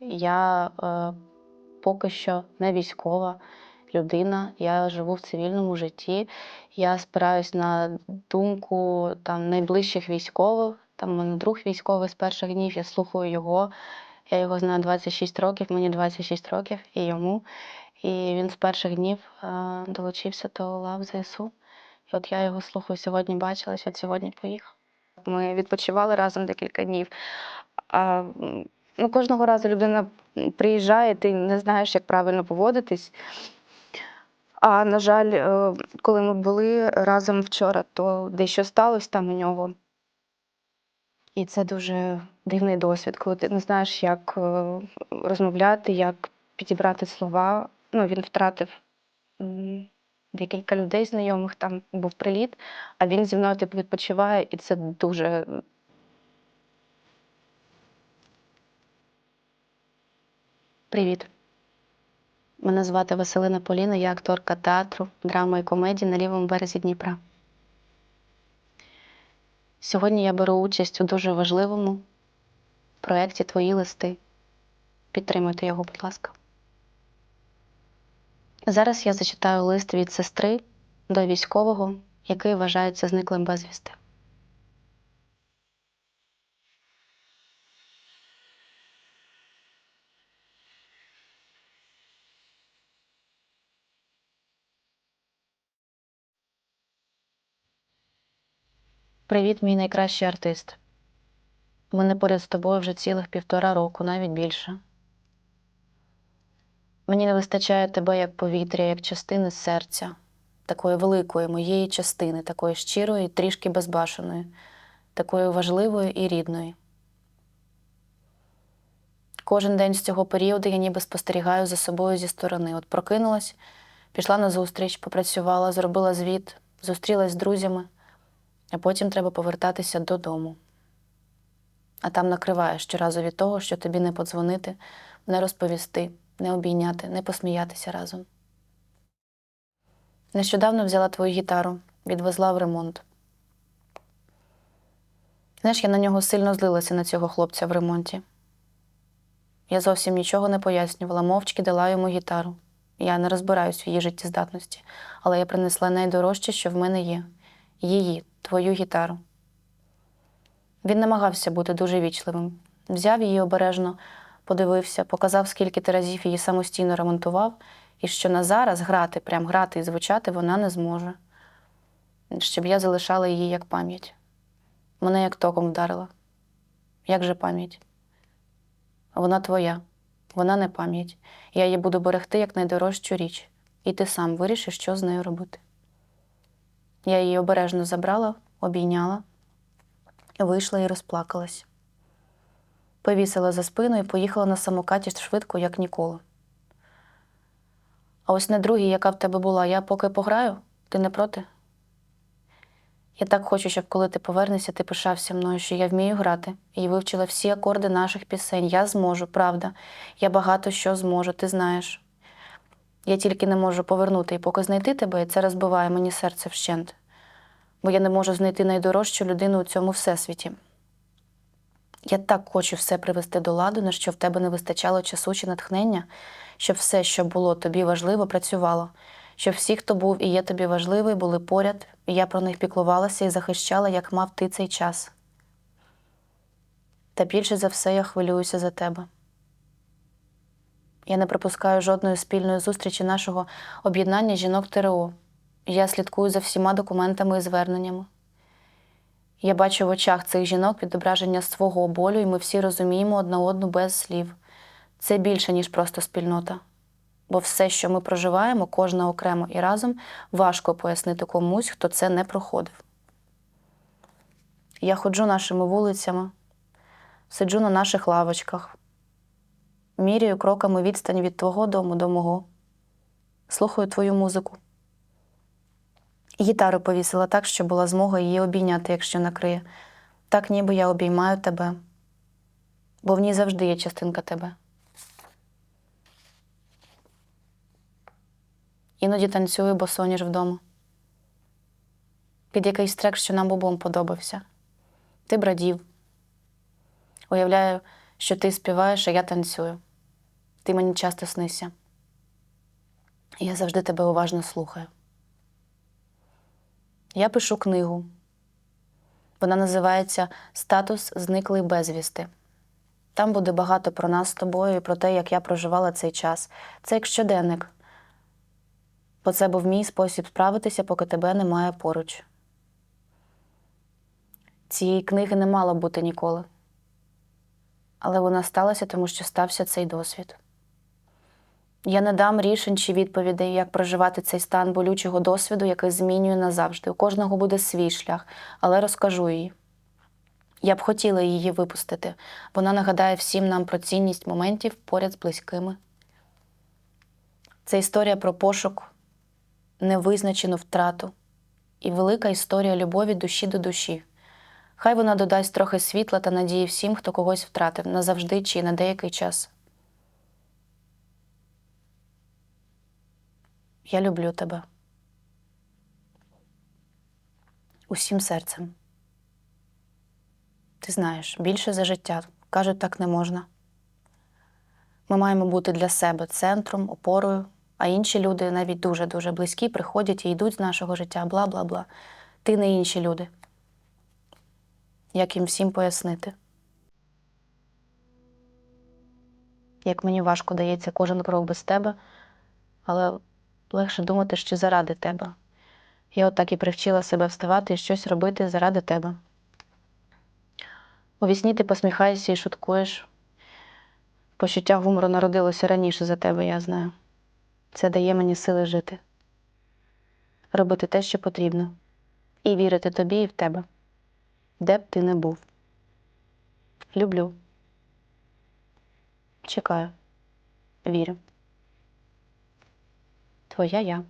Я е, поки що не військова людина. Я живу в цивільному житті. Я спираюсь на думку там найближчих військових. Там друг військовий з перших днів. Я слухаю його. Я його знаю 26 років, мені 26 років і йому. І він з перших днів е, долучився до лав ЗСУ. І от я його слухаю сьогодні, бачилась, от сьогодні поїхав. Ми відпочивали разом декілька днів. А, ну, кожного разу людина приїжджає, ти не знаєш, як правильно поводитись. А на жаль, е, коли ми були разом вчора, то дещо сталося там у нього. І це дуже дивний досвід, коли ти не знаєш, як е, розмовляти, як підібрати слова. Ну, він втратив декілька людей знайомих, там був приліт, а він зі мною типу відпочиває, і це дуже. Привіт. Мене звати Василина Поліна, я акторка театру, драми і комедії на лівому березі Дніпра. Сьогодні я беру участь у дуже важливому проєкті Твої листи. Підтримуйте його, будь ласка. Зараз я зачитаю лист від сестри до військового, який вважається зниклим безвісти. Привіт, мій найкращий артист. Мене поряд з тобою вже цілих півтора року, навіть більше. Мені не вистачає тебе як повітря, як частини серця, такої великої моєї частини, такої щирої, трішки безбашеної, такої важливої і рідної. Кожен день з цього періоду я ніби спостерігаю за собою зі сторони. От прокинулась, пішла на зустріч, попрацювала, зробила звіт, зустрілась з друзями, а потім треба повертатися додому. А там накриває щоразу від того, що тобі не подзвонити, не розповісти, не обійняти, не посміятися разом. Нещодавно взяла твою гітару, відвезла в ремонт. Знаєш, я на нього сильно злилася на цього хлопця в ремонті. Я зовсім нічого не пояснювала, мовчки дала йому гітару. Я не розбираюсь в її життєздатності, але я принесла найдорожче, що в мене є її, твою гітару. Він намагався бути дуже вічливим. Взяв її обережно, подивився, показав, скільки ти разів її самостійно ремонтував, і що на зараз грати, прям грати і звучати вона не зможе. Щоб я залишала її як пам'ять. Мене як током вдарила. Як же пам'ять? Вона твоя, вона не пам'ять. Я її буду берегти як найдорожчу річ, і ти сам вирішиш, що з нею робити. Я її обережно забрала, обійняла, вийшла і розплакалась. Повісила за спину і поїхала на самокаті швидко, як ніколи. А ось на другій, яка в тебе була, я поки пограю, ти не проти? Я так хочу, щоб коли ти повернешся, ти пишався мною, що я вмію грати і вивчила всі акорди наших пісень. Я зможу, правда. Я багато що зможу, ти знаєш. Я тільки не можу повернути і поки знайти тебе, і це розбиває мені серце вщент, бо я не можу знайти найдорожчу людину у цьому всесвіті. Я так хочу все привести до ладу, на що в тебе не вистачало часу чи натхнення, щоб все, що було тобі важливо, працювало, щоб всі, хто був і є тобі важливий, були поряд, і я про них піклувалася і захищала, як мав ти цей час. Та більше за все я хвилююся за тебе. Я не пропускаю жодної спільної зустрічі нашого об'єднання жінок ТРО. Я слідкую за всіма документами і зверненнями. Я бачу в очах цих жінок відображення свого болю, і ми всі розуміємо одна одну без слів. Це більше, ніж просто спільнота. Бо все, що ми проживаємо, кожна окремо і разом, важко пояснити комусь, хто це не проходив. Я ходжу нашими вулицями, сиджу на наших лавочках, міряю кроками відстань від твого дому до мого, слухаю твою музику. Гітару повісила так, що була змога її обійняти, якщо накриє. Так ніби я обіймаю тебе, бо в ній завжди є частинка тебе. Іноді танцюю, бо соняш вдома. Під якийсь трек, що нам обом подобався. Ти брадів. Уявляю, що ти співаєш, а я танцюю. Ти мені часто снишся. Я завжди тебе уважно слухаю. Я пишу книгу. Вона називається Статус зниклий безвісти. Там буде багато про нас з тобою і про те, як я проживала цей час. Це як щоденник. Бо це був мій спосіб справитися, поки тебе немає поруч. Цієї книги не мало бути ніколи. Але вона сталася, тому що стався цей досвід. Я не дам рішень чи відповідей, як проживати цей стан болючого досвіду, який змінює назавжди. У кожного буде свій шлях, але розкажу її. Я б хотіла її випустити. Вона нагадає всім нам про цінність моментів поряд з близькими. Це історія про пошук, невизначену втрату і велика історія любові душі до душі. Хай вона додасть трохи світла та надії всім, хто когось втратив назавжди чи на деякий час. Я люблю тебе. Усім серцем. Ти знаєш, більше за життя. Кажуть, так не можна. Ми маємо бути для себе центром, опорою, а інші люди, навіть дуже-дуже близькі, приходять і йдуть з нашого життя, бла бла бла. Ти не інші люди. Як їм всім пояснити? Як мені важко дається кожен крок без тебе, але легше думати, що заради тебе. Я от так і привчила себе вставати і щось робити заради тебе. У вісні ти посміхаєшся і шуткуєш. Почуття гумору народилося раніше за тебе, я знаю. Це дає мені сили жити, робити те, що потрібно, і вірити тобі і в тебе, де б ти не був. Люблю. Чекаю. Вірю. Твоя я.